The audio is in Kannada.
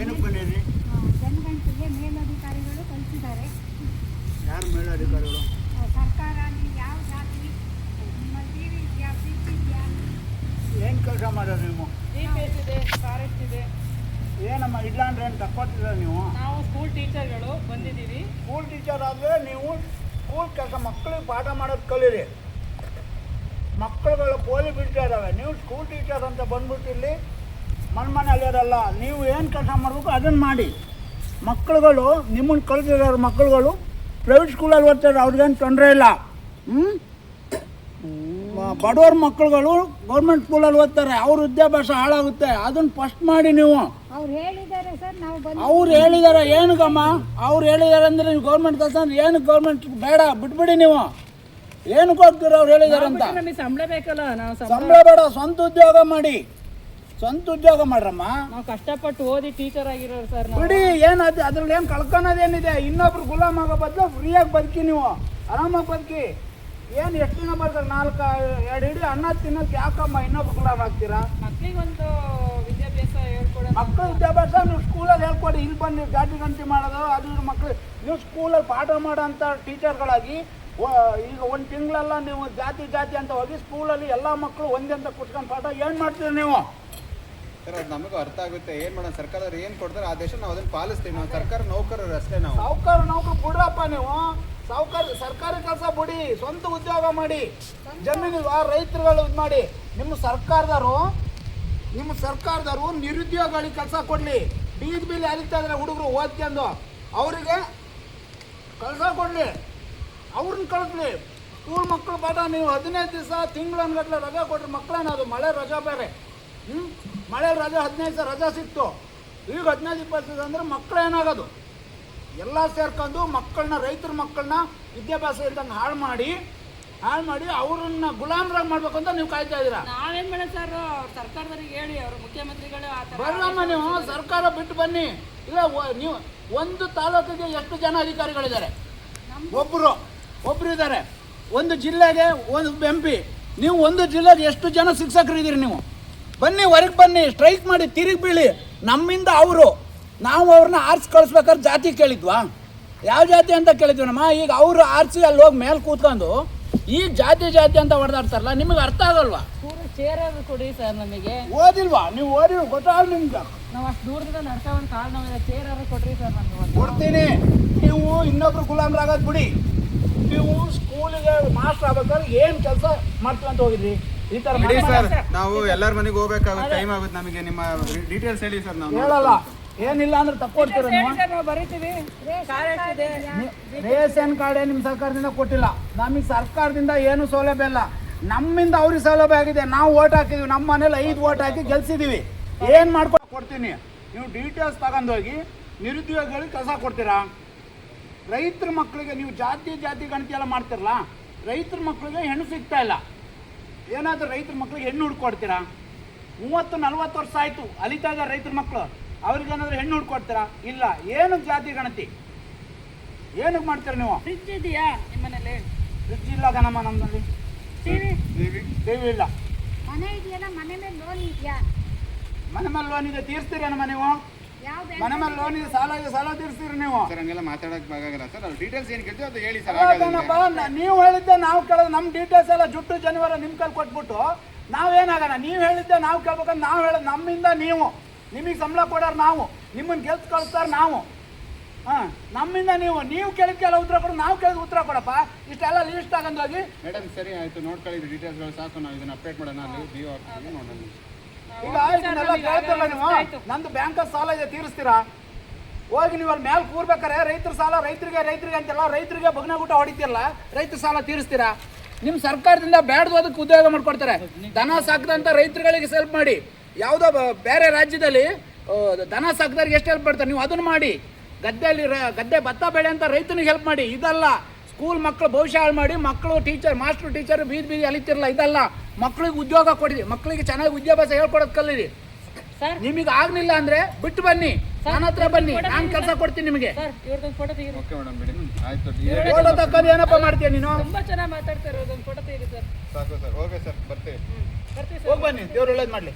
ಏನಕ್ಕೆ ಬಂದಿರಿ ಜನಗಣತಿಗೆ ಮೇಲಧಿಕಾರಿಗಳು ಕಳಿಸಿದ್ದಾರೆ. ಯಾರು ಮೇಲಧಿಕಾರಿಗಳು? ಸರ್ಕಾರ ನೀವು ಯಾವ ಜಾತಿ ನಿಮ್ಮ ಟಿ ವಿ ಇದೆಯಾ ಫ್ರಿಜ್ ಇದೆಯಾ? ಏನು ಕೆಲಸ ಮಾಡೋದು ನೀವು? ಪಿ ಎಸ್ ಇದೆ ಫಾರೆಸ್ಟ್ ಇದೆ. ಏನಮ್ಮ ಇಲ್ಲ ಅಂದ್ರೆ ಏನು ತಕ್ಕೊತಿಲ್ಲ ನೀವು? ನಾವು ಸ್ಕೂಲ್ ಟೀಚರ್ಗಳು ಬಂದಿದ್ದೀವಿ. ಸ್ಕೂಲ್ ಟೀಚರ್ ಆದರೆ ನೀವು ಸ್ಕೂಲ್ ಕೆಲಸ ಮಕ್ಕಳಿಗೆ ಪಾಠ ಮಾಡೋದು ಕಲೀರಿ. ಮಕ್ಕಳುಗಳು ಪೋಲಿ ಬಿಡ್ತಾ ಇದ್ದಾವೆ ನೀವು ಸ್ಕೂಲ್ ಟೀಚರ್ ಅಂತ ಬಂದ್ಬಿಟ್ಟು ಇಲ್ಲಿ ಮನೆ ಮನೆಯಲ್ಲಿರಲ್ಲ ನೀವು ಏನು ಕೆಲಸ ಮಾಡಬೇಕು ಅದನ್ನು ಮಾಡಿ. ಮಕ್ಕಳುಗಳು ನಿಮ್ಮನ್ನು ಕಲಿತಿರೋ ಮಕ್ಕಳುಗಳು ಪ್ರೈವೇಟ್ ಸ್ಕೂಲಲ್ಲಿ ಓದ್ತಾರೆ ಅವ್ರಿಗೇನು ತೊಂದರೆ ಇಲ್ಲ. ಹ್ಞೂ ಬಡವ್ರ ಮಕ್ಕಳುಗಳು ಗೌರ್ಮೆಂಟ್ ಸ್ಕೂಲಲ್ಲಿ ಓದ್ತಾರೆ ಅವ್ರ ವಿದ್ಯಾಭ್ಯಾಸ ಹಾಳಾಗುತ್ತೆ. ಅದನ್ನು ಫಸ್ಟ್ ಮಾಡಿ ನೀವು. ಅವ್ರು ಹೇಳಿದ್ದಾರೆ ಸರ್ ನಾವು ಬಂದು ಅವ್ರು ಹೇಳಿದಾರೆ ಏನಕ್ಕಮ್ಮ? ಅವ್ರು ಹೇಳಿದಾರೆ ಅಂದರೆ ನೀವು ಗೌರ್ಮೆಂಟ್ ಕೆಲಸ ಅಂದ್ರೆ ಏನಕ್ಕೆ ಗೌರ್ಮೆಂಟ್ ಬೇಡ ಬಿಟ್ಬಿಡಿ ನೀವು. ಏನಕ್ಕೆ ಹೋಗ್ತೀರ ಅವ್ರು ಹೇಳಿದಾರೆ ಅಂತ. ನಮಗೆ ಸಂಬಳ ಬೇಕಲ್ಲ ಸಂಬಳ ಬೇಡ ಸ್ವಂತ ಉದ್ಯೋಗ ಮಾಡಿ. ಸ್ವಂತ ಉದ್ಯೋಗ ಮಾಡ್ರಮ್ಮ. ನಾವು ಕಷ್ಟಪಟ್ಟು ಓದಿ ಟೀಚರ್ ಆಗಿರೋರು ಸರ್ ನಾವು. ಬಿಡಿ ಏನು ಅದು ಅದ್ರಲ್ಲಿ ಏನು ಕಳ್ಕೊಳೋದೇನಿದೆ? ಇನ್ನೊಬ್ರು ಗುಲಾಮ್ ಆಗೋ ಬದಲು ಫ್ರೀಯಾಗಿ ಬದುಕಿ ನೀವು. ಆರಾಮಾಗಿ ಬದುಕಿ. ಏನು ಎಷ್ಟು ದಿನ ಬರ್ತಾರೆ? ನಾಲ್ಕು ಎರಡು ಹಿಡಿ ಅನ್ನ ತಿನ್ನೋಕೆ ಯಾಕಮ್ಮ ಇನ್ನೊಬ್ರು ಗುಲಾಮ್ ಆಗ್ತೀರಾ? ಮಕ್ಳಿಗೊಂದು ವಿದ್ಯಾಭ್ಯಾಸ ಹೇಳ್ಕೊಡೋಣ ಮಕ್ಕಳ ವಿದ್ಯಾಭ್ಯಾಸ ನೀವು ಸ್ಕೂಲಲ್ಲಿ ಹೇಳ್ಕೊಡಿ. ಇಲ್ಲಿ ಬಂದು ನೀವು ಗಾಡಿ ಗಂಟಿ ಮಾಡೋದು ಅದು ಇದು ಮಕ್ಕಳು ನೀವು ಸ್ಕೂಲಲ್ಲಿ ಪಾಠ ಮಾಡೋಂಥ ಟೀಚರ್ಗಳಾಗಿ ಈಗ ಒಂದು ತಿಂಗಳೆಲ್ಲ ನೀವು ಜಾತಿ ಜಾತಿ ಅಂತ ಹೋಗಿ ಸ್ಕೂಲಲ್ಲಿ ಎಲ್ಲ ಮಕ್ಕಳು ಒಂದೇ ಅಂತ ಕುಟ್ಕೊಂಡು ಪಾಠ ಏನು ಮಾಡ್ತೀರಿ ನೀವು? ಸರ್ ಅದು ನಮಗೂ ಅರ್ಥ ಆಗುತ್ತೆ. ಏನ್ ಮಾಡೋಣ, ಸರ್ಕಾರದವ್ರು ಏನ್ ಕೊಡ್ತಾರೆ, ಆ ದೇಶ ನಾವು ಅದನ್ನ ಪಾಲಿಸ್ತೀವಿ. ನಾವು ಸರ್ಕಾರ ನೌಕರರು ಅಷ್ಟೇ ನಾವು. ಸಾವುಕಾರ ನೌಕರು ಬಿಡ್ರಪ್ಪ ನೀವು. ಸಾವುಕಾರ, ಸರ್ಕಾರಿ ಕೆಲಸ ಬಿಡಿ, ಸ್ವಂತ ಉದ್ಯೋಗ ಮಾಡಿ. ಜಮೀನು, ಆ ರೈತರುಗಳು ಇದು ಮಾಡಿ. ನಿಮ್ಮ ಸರ್ಕಾರದವರು ನಿಮ್ಮ ಸರ್ಕಾರದವರು ನಿರುದ್ಯೋಗಿಗಳಿಗೆ ಕೆಲಸ ಕೊಡಲಿ. ಬೀದಿ ಬೀದಿ ಅಲಿತಾ ಇದ್ರೆ ಹುಡುಗರು, ಓದ್ಕೊಂಡು. ಅವರಿಗೆ ಕೆಲಸ ಕೊಡಲಿ. ಅವ್ರನ್ನ ಕಳಿಸ್ಲಿ ಸ್ಕೂಲ್ ಮಕ್ಕಳು ಪಾಠ ನೀವು ಹದಿನೈದು ದಿವಸ ತಿಂಗಳನ್ಗಟ್ಲೆ ರಜಾ ಕೊಟ್ರೆ ಅದು ಮಳೆ, ರಜಾ ಬೇರೆ. ಹ್ಞೂ ಮಳೆ ರಜೆ ಹದಿನೈದು ಸಾವಿರ ರಜಾ ಸಿಕ್ತು. ಈಗ ಹದಿನೈದು ಇಪ್ಪತ್ತು ದಿವಸ ಅಂದರೆ ಮಕ್ಕಳು ಏನಾಗೋದು? ಎಲ್ಲ ಸೇರ್ಕೊಂಡು ಮಕ್ಕಳನ್ನ ರೈತರ ಮಕ್ಕಳನ್ನ ವಿದ್ಯಾಭ್ಯಾಸ ಇಲ್ದಂಗೆ ಹಾಳು ಮಾಡಿ ಹಾಳು ಮಾಡಿ ಅವ್ರನ್ನ ಗುಲಾಮರಾಗಿ ಮಾಡ್ಬೇಕು ಅಂತ ನೀವು ಕಾಯ್ತಾ ಇದ್ದೀರಾ? ನಾವೇನ್ ಮಾಡೋಣ ಸರ್ ಸರ್ಕಾರದವ್ರಿಗೆ ಹೇಳಿ ಅವರು ಮುಖ್ಯಮಂತ್ರಿಗಳು ಆ ಥರ ಬರಲಮ್ಮ ನೀವು ಸರ್ಕಾರ ಬಿಟ್ಟು ಬನ್ನಿ. ಇಲ್ಲ ಒ- ನೀವು ಒಂದು ತಾಲೂಕಿಗೆ ಎಷ್ಟು ಜನ ಅಧಿಕಾರಿಗಳಿದ್ದಾರೆ? ಒಬ್ಬರು ಒಬ್ರು ಇದ್ದಾರೆ. ಒಂದು ಜಿಲ್ಲೆಗೆ ಒಂದು ಎಂ ಪಿ ನೀವು ಒಂದು ಜಿಲ್ಲೆಗೆ ಎಷ್ಟು ಜನ ಶಿಕ್ಷಕರಿದ್ದೀರಿ ನೀವು? ಬನ್ನಿ ಹೊರಗೆ ಬನ್ನಿ ಸ್ಟ್ರೈಕ್ ಮಾಡಿ ತಿರುಗಿ ಬೀಳಿ. ನಮ್ಮಿಂದ ಅವರು. ನಾವು ಅವ್ರನ್ನ ಆರ್ಸಿ ಕಳಿಸ್ಬೇಕಾದ್ರೆ ಜಾತಿ ಕೇಳಿದ್ವಾ? ಯಾವ ಜಾತಿ ಅಂತ ಕೇಳಿದ್ವಿ ನಮ್ಮ ಈಗ ಅವರು ಆರಿಸಿ ಅಲ್ಲಿ ಹೋಗಿ ಮೇಲೆ ಕೂತ್ಕೊಂಡು ಈಗ ಜಾತಿ ಜಾತಿ ಅಂತ ಹೊಡೆದಾಡ್ತಾರಲ್ಲ ನಿಮಗೆ ಅರ್ಥ ಆಗಲ್ವಾ? ಪೂರ ಚೇರ್ ಕೊಡಿ ಸರ್ ನಮಗೆ. ಓದಿಲ್ವಾ? ನೀವು ಓದಿ ಗೊತ್ತಾಗಲ್ಲ ನಿಮ್ಗೆ. ನಾವು ಅಷ್ಟು ದೂರದಿಂದ ನಡ್ಕೊಂಡು ಕಾಲ್ ನೋವಿದೆ ಚೇರ್ ಕೊಡ್ರಿ ಸರ್ ನಮ್ಗೆ ಕೊಡ್ತೀನಿ. ನೀವು ಇನ್ನೊಬ್ರು ಗುಲಾಮ್ರಾಗೋದು ಬಿಡಿ. ನೀವು ಸ್ಕೂಲಿಗೆ ಮಾಸ್ಟರ್ ಆಗ್ಬೇಕಾದ್ರೆ ಏನು ಕೆಲಸ ಮಾಡ್ತೀವಿ ಅಂತ ಹೋಗಿದ್ರಿ? ಈ ಬಿಡಿ ಸರ್ ನಾವು ಎಲ್ಲರ ಮನೆಗೆ ಹೋಗ್ಬೇಕಾಗುತ್ತೆ ಟೈಮ್ ಆಗುತ್ತೆ ನಮಗೆ ನಿಮ್ಮ ಡೀಟೇಲ್ಸ್ ಹೇಳಿ ಸರ್ ನಾವು. ಹೇಳಲ್ಲ. ಏನಿಲ್ಲ ಅಂದ್ರೆ ತಕ್ಕೊಡ್ತೀರ ನೀವು? ಸರ್ ನಾವು ಬರೀತೀವಿ. ಫಾರೆಸ್ಟ್ ಇದೆ ರೇಷನ್ ಕಾರ್ಡ್ ನಿಮ್ಮ ಸರ್ಕಾರದಿಂದ ಕೊಟ್ಟಿಲ್ಲ. ನಮಗೆ ಸರ್ಕಾರದಿಂದ ಏನು ಸೌಲಭ್ಯ ಇಲ್ಲ. ನಮ್ಮಿಂದ ಅವ್ರಿಗೆ ಸೌಲಭ್ಯ ಆಗಿದೆ. ನಾವು ಓಟ್ ಹಾಕಿದೀವಿ. ನಮ್ಮ ಮನೇಲಿ ಐದು ಓಟ್ ಹಾಕಿ ಗೆಲ್ಸಿದೀವಿ. ಏನ್ ಮಾಡ್ಕೊಂಡು ಕೊಡ್ತೀನಿ? ನೀವು ಡೀಟೇಲ್ಸ್ ತಗೊಂಡೋಗಿ ನಿರುದ್ಯೋಗಿಗಳಿಗೆ ಕೆಲಸ ಕೊಡ್ತೀರಾ? ರೈತರ ಮಕ್ಕಳಿಗೆ ನೀವು ಜಾತಿ ಜಾತಿ ಗಣತಿ ಎಲ್ಲ ಮಾಡ್ತಿರಲ್ಲ ರೈತರ ಮಕ್ಕಳಿಗೆ ಹೆಣ್ಣು ಸಿಗ್ತಾ ಇಲ್ಲ. ಏನಾದರೂ ರೈತರ ಮಕ್ಳಿಗೆ ಹೆಣ್ಣು ಹುಡ್ಕೊಡ್ತೀರಾ? ಮೂವತ್ತು ನಲ್ವತ್ತು ವರ್ಷ ಆಯಿತು ಅಲಿತಾಗ ಇದ್ದಾರೆ ರೈತರ ಮಕ್ಕಳು ಅವ್ರಿಗೇನಾದ್ರೂ ಹೆಣ್ಣು ಹುಡ್ಕೊಡ್ತೀರಾ? ಇಲ್ಲ ಏನಕ್ಕೆ ಜಾತಿ ಗಣತಿ? ಏನಕ್ಕೆ ಮಾಡ್ತೀರಾ ನೀವು? ಫ್ರಿಜ್ ಇದೆಯಾ ನಿಮ್ಮ ಮನೇಲಿ ಫ್ರಿಜ್ ಇಲ್ಲ ಗಣಮ್ಮ ನಮ್ಮಲ್ಲಿ. ಟಿವಿ? ಟಿವಿ? ಇಲ್ಲ. ಮನೆ ಇದೆಯಲ್ಲ ಮನೆ ಮೇಲೆ ಲೋನ್ ಇದೆಯಾ? ಮನೆ ಮೇಲೆ ಲೋನ್ ಇದೆ ತೀರಿಸ್ತೀರೇನಮ್ಮ ನೀವು? ಮನೆ ಮೇಲೆ ಲೋನ್ ಇದೆ ಸಾಲ ಇದೆ ಸಾಲ ತೀರಿಸ್ತೀರಿ ನೀವು. ಸರ್ ಹಂಗೆಲ್ಲ ಮಾತಾಡಕ್ ಆಗಲ್ಲ ಸರ್ ನಾವು ಡೀಟೇಲ್ಸ್ ಏನು ಕೇಳ್ತೀವಿ ಅದು ಹೇಳಿ ಸರ್ ಹೌದನಪ್ಪ, ನ- ನೀವು ಹೇಳಿದ್ದೆ ನಾವು ಕೇಳೋದು ನಮ್ಮ ಡೀಟೇಲ್ಸ್ ಎಲ್ಲ ಜುಟ್ಟು ಜನಿವಾರ ನಿಮ್ಮ ಕೈಲಿ ಕೊಟ್ಬಿಟ್ಟು ನಾವೇನಾಗೋಣ ನೀವು ಹೇಳಿದ್ದೆ ನಾವು ಕೇಳ್ಬೇಕಂದ್ರೆ ನಾವು ಹೇಳೋದು ನಮ್ಮಿಂದ ನೀವು. ನಿಮಗೆ ಸಂಬಳ ಕೊಡೋರು ನಾವು. ನಿಮ್ಮನ್ನು ಗೆಲ್ಸ್ ಕಳಿಸ್ತಾರೆ ನಾವು. ಹಾಂ ನಮ್ಮಿಂದ ನೀವು. ನೀವು ಕೇಳಿದ ಕೆಲ ಉತ್ತರ ಕೊಡು ನಾವು ಕೇಳಿದ ಉತ್ತರ ಕೊಡಪ್ಪ. ಇಷ್ಟೆಲ್ಲ ಲೀಸ್ಟ್ ತಗೊಂಡೋಗಿ ಮೇಡಮ್ ಸರಿ ಆಯ್ತು. ನೋಡ್ಕೊಳ್ಳಿ ಡೀಟೇಲ್ಸ್ಗಳು ಸಾಕು. ನಾವು ಇದನ್ನ ಅಪ್ಡೇಟ್ ಮಾಡೋಣ ಅಲ್ಲಿ. ಡಿ ಆಫೀಸ್ಗೆ ನೋಡೋಣ. ಈಗ ಇದನ್ನೆಲ್ಲ ಕೇಳ್ತಿರಲ್ಲ ನೀವು. ನಂದು ಬ್ಯಾಂಕಲ್ಲಿ ಸಾಲ ಇದೆ ತೀರಿಸ್ತೀರಾ? ಹೋಗಿ ನೀವು ಅಲ್ಲಿ ಮೇಲೆ ಕೂರ್ಬೇಕಾರೆ ರೈತರ ಸಾಲ ರೈತರಿಗೆ ರೈತರಿಗೆ ಅಂತೆಲ್ಲ ರೈತರಿಗೆ ಬಗ್ನಗೂಟ ಹೊಡಿತಿರಲ್ಲ ರೈತರ ಸಾಲ ತೀರಿಸ್ತೀರಾ? ನಿಮ್ಮ ಸರ್ಕಾರದಿಂದ ಬೇಡದೋದಕ್ಕೆ ಉದ್ಯೋಗ ಮಾಡ್ಕೊಡ್ತಾರೆ. ದನ ಸಾಕದಂತ ರೈತರುಗಳಿಗೆ ಹೆಲ್ಪ್ ಮಾಡಿ. ಯಾವುದೋ ಬೇರೆ ರಾಜ್ಯದಲ್ಲಿ ದನ ಸಾಕಿದವ್ರಿಗೆ ಎಷ್ಟು ಹೆಲ್ಪ್ ಮಾಡ್ತಾರೆ? ನೀವು ಅದನ್ನು ಮಾಡಿ. ಗದ್ದೆಯಲ್ಲಿ ಗದ್ದೆ ಭತ್ತ ಬೆಳೆ ಅಂತ ರೈತನಿಗೆ ಹೆಲ್ಪ್ ಮಾಡಿ. ಇದಲ್ಲ. ಸ್ಕೂಲ್ ಮಕ್ಕಳು ಭವಿಷ್ಯ ಹಾಳು ಮಾಡಿ ಮಕ್ಕಳು ಟೀಚರ್ ಮಾಸ್ಟರ್ ಟೀಚರ್ ಬೀದಿ ಬೀದಿ ಅಲಿತಿರಲ್ಲ ಇದಲ್ಲ. ಮಕ್ಕಳಿಗೆ ಉದ್ಯೋಗ ಕೊಡಿ ಮಕ್ಕಳಿಗೆ ಚೆನ್ನಾಗಿ ವಿದ್ಯಾಭ್ಯಾಸ ಹೇಳ್ಕೊಡೋದು ಕಲೀರಿ. ಸರ್. ನಿಮಗೆ ಆಗ್ಲಿಲ್ಲ ಅಂದ್ರೆ ಬಿಟ್ಟು ಬನ್ನಿ ನನ್ನ ಹತ್ರ ಬನ್ನಿ ನಾನು ಕೆಲಸ ಕೊಡ್ತೀನಿ ನಿಮಗೆ. ಫೋಟೋ ತಕ್ಕೊಂಡು ಓಕೆ ಮೇಡಮ್ ಬಿಡಿ. ಆಯ್ತು ಫೋಟೋ ತಕ್ಕಂಡು ಏನಪ್ಪ ಮಾಡ್ತೀಯ ನೀನು? ತುಂಬಾ ಚೆನ್ನಾಗಿ ಫೋಟೋ ತೆಗೀರಿ ಸರ್. ಸಾಕು ಸರ್ ಓಕೆ ಸರ್ ಬರ್ತೀವಿ. ಹೋಗಿ ಬನ್ನಿ ದೇವ್ರು ಒಳ್ಳೇದು ಮಾಡಲಿ.